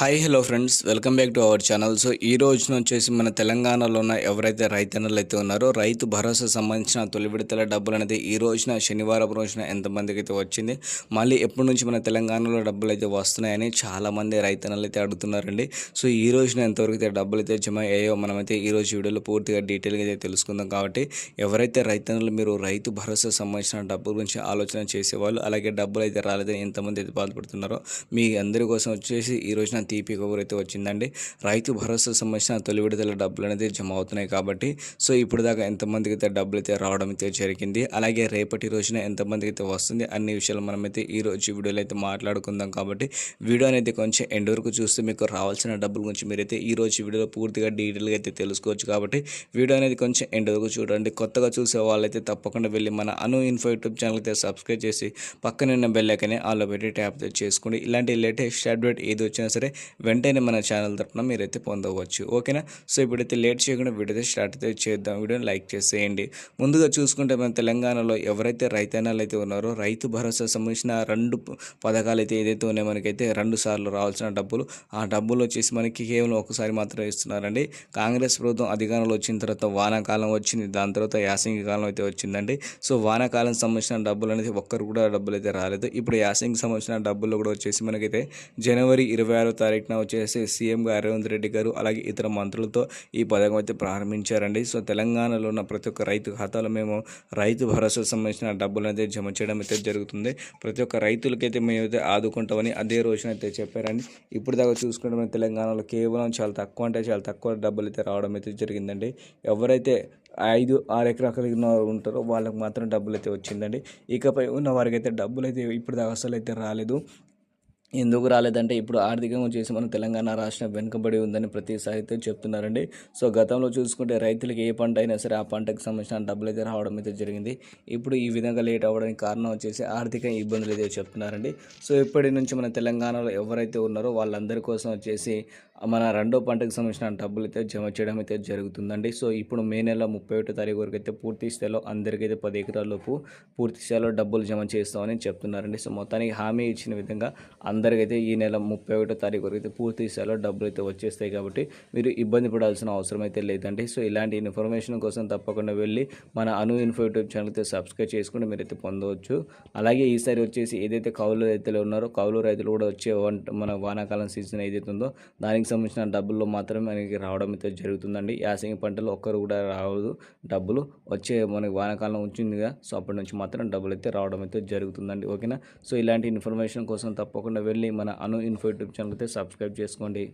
Hi hello friends welcome back to our channel so ఈ రోజున వచ్చేసి మన తెలంగాణలో ఉన్న ఎవరైతే రైతన్నలు అయితే ఉన్నారో రైతు భరోసా సంబంధించిన తొలి విడతల డబ్బులు అనేది ఈ రోజున శనివారం రోజున ఎంతమందికి అయితే వచ్చింది మళ్ళీ ఎప్పటి నుంచి మన తెలంగాణలో డబ్బులు అయితే వస్తున్నాయని చాలామంది రైతన్నలు అయితే అడుగుతున్నారండి. సో ఈ రోజున ఎంతవరకు అయితే డబ్బులు అయితే జమ అయ్యాయో మనమైతే ఈ రోజు వీడియోలో పూర్తిగా డీటెయిల్గా అయితే తెలుసుకుందాం. కాబట్టి ఎవరైతే రైతన్నలు మీరు రైతు భరోసా సంబంధించిన డబ్బుల గురించి ఆలోచన చేసేవాళ్ళు అలాగే డబ్బులు అయితే రాలేదని ఎంతమంది అయితే బాధపడుతున్నారో మీ అందరి కోసం వచ్చేసి ఈ రోజున తీపి కబురు అయితే వచ్చిందండి. రైతు భరోసా సంబంధించిన తొలి విడుదల డబ్బులు అనేది జమ అవుతున్నాయి కాబట్టి సో ఇప్పుడు దాకా ఎంతమందికి అయితే డబ్బులు అయితే రావడం అయితే జరిగింది అలాగే రేపటి రోజున ఎంతమందికి అయితే వస్తుంది అన్ని విషయాలు మనమైతే ఈ రోజు వీడియోలో అయితే మాట్లాడుకుందాం కాబట్టి వీడియో అనేది కొంచెం ఎండ్ వరకు చూస్తే మీకు రావాల్సిన డబ్బుల గురించి మీరైతే ఈ రోజు వీడియోలో పూర్తిగా డీటెయిల్గా అయితే తెలుసుకోవచ్చు కాబట్టి వీడియో అనేది కొంచెం ఎండ్ వరకు చూడండి. కొత్తగా చూసే వాళ్ళైతే తప్పకుండా వెళ్ళి మన అను ఇన్ఫో యూట్యూబ్ ఛానల్ అయితే సబ్స్క్రైబ్ చేసి పక్కన ఉన్న ఆలో పెట్టి ట్యాప్ చేసుకోండి. ఇలాంటి లేటెస్ట్ అప్డేట్ ఏది వచ్చినా సరే వెంటనే మన ఛానల్ తరఫున మీరైతే పొందవచ్చు. ఓకేనా? సో ఇప్పుడైతే లేట్ చేయకుండా వీడియో స్టార్ట్ అయితే చేద్దాం. వీడియోని లైక్ చేసేయండి. ముందుగా చూసుకుంటే మన తెలంగాణలో ఎవరైతే రైతన్నలు అయితే ఉన్నారో రైతు భరోసా సంబంధించిన రెండు పథకాలు అయితే ఏదైతే ఉన్నాయో మనకైతే రెండు సార్లు రావాల్సిన డబ్బులు ఆ డబ్బులు వచ్చేసి మనకి కేవలం ఒకసారి మాత్రమే ఇస్తున్నారండి. కాంగ్రెస్ ప్రభుత్వం అధికారంలో వచ్చిన తర్వాత వానాకాలం వచ్చింది. దాని తర్వాత యాసంగి కాలం అయితే వచ్చిందండి. సో వానాకాలం సంబంధించిన డబ్బులు అనేది ఒక్కరు కూడా డబ్బులు అయితే రాలేదు. ఇప్పుడు యాసంగి సంబంధించిన డబ్బులు కూడా వచ్చేసి మనకైతే జనవరి ఇరవై ఆరో తారీఖున వచ్చేసి సీఎం గారు రేవంత్ రెడ్డి గారు అలాగే ఇతర మంత్రులతో ఈ పథకం అయితే ప్రారంభించారండి. సో తెలంగాణలో ఉన్న ప్రతి ఒక్క రైతు ఖాతాలో మేము రైతు భరోసా సంబంధించిన డబ్బులు అయితే జమ చేయడం అయితే జరుగుతుంది. ప్రతి ఒక్క రైతులకైతే మేమైతే ఆదుకుంటామని అదే రోజున అయితే చెప్పారండి. ఇప్పుడు దాకా చూసుకుంటే తెలంగాణలో కేవలం చాలా తక్కువ అంటే చాలా తక్కువ డబ్బులు అయితే రావడం అయితే జరిగిందండి. ఎవరైతే ఐదు ఆరు ఎకరాలు కలిగిన వారు ఉంటారో వాళ్ళకి మాత్రం డబ్బులు అయితే వచ్చిందండి. ఇకపై ఉన్న వారికి అయితే డబ్బులు అయితే ఇప్పుడు దాకా అసలు అయితే రాలేదు. ఎందుకు రాలేదంటే ఇప్పుడు ఆర్థికంగా వచ్చేసి మన తెలంగాణ రాష్ట్రం వెనుకబడి ఉందని ప్రతిసారి అయితే చెప్తున్నారండి. సో గతంలో చూసుకుంటే రైతులకు ఏ పంట అయినా సరే ఆ పంటకు సంబంధించిన డబ్బులు అయితే రావడం అయితే జరిగింది. ఇప్పుడు ఈ విధంగా లేట్ అవ్వడానికి కారణం వచ్చేసి ఆర్థిక ఇబ్బందులు అయితే చెప్తున్నారండి. సో ఇప్పటి నుంచి మన తెలంగాణలో ఎవరైతే ఉన్నారో వాళ్ళందరి కోసం వచ్చేసి మన రెండో పంటకు సంబంధించిన డబ్బులు అయితే జమ చేయడం అయితే జరుగుతుందండి. సో ఇప్పుడు మే నెల ముప్పై ఒకటో తారీఖు వరకు అయితే పూర్తి స్థాయిలో అందరికైతే పది ఎకరాలలోపు పూర్తి స్థాయిలో డబ్బులు జమ చేస్తామని చెప్తున్నారండి. సో మొత్తానికి హామీ ఇచ్చిన విధంగా అందరికైతే ఈ నెల ముప్పై ఒకటో తారీఖు వరకు అయితే పూర్తి స్థాయిలో డబ్బులు అయితే వచ్చేస్తాయి కాబట్టి మీరు ఇబ్బంది పడాల్సిన అవసరం అయితే లేదండి. సో ఇలాంటి ఇన్ఫర్మేషన్ కోసం తప్పకుండా వెళ్ళి మన అను ఇన్ఫో యూట్యూబ్ ఛానల్ అయితే సబ్స్క్రైబ్ చేసుకుని మీరైతే పొందవచ్చు. అలాగే ఈసారి వచ్చేసి ఏదైతే కౌలు రైతులు ఉన్నారో కౌలు రైతులు కూడా వచ్చే మన వానాకాలం సీజన్ ఏదైతే ఉందో దానికి సంబంధించిన డబ్బుల్లో మాత్రమే మనకి రావడం అయితే జరుగుతుందండి. యాసంగి పంటలు ఒక్కరు కూడా రావదు డబ్బులు వచ్చే మనకి వానాకాలం వచ్చిందిగా సో అప్పటి నుంచి మాత్రం డబ్బులు అయితే రావడం అయితే జరుగుతుందండి. ఓకేనా? సో ఇలాంటి ఇన్ఫర్మేషన్ కోసం తప్పకుండా వెళ్ళి మన అను ఇన్ఫో యూట్యూబ్ ఛానల్ అయితే సబ్స్క్రైబ్ చేసుకోండి.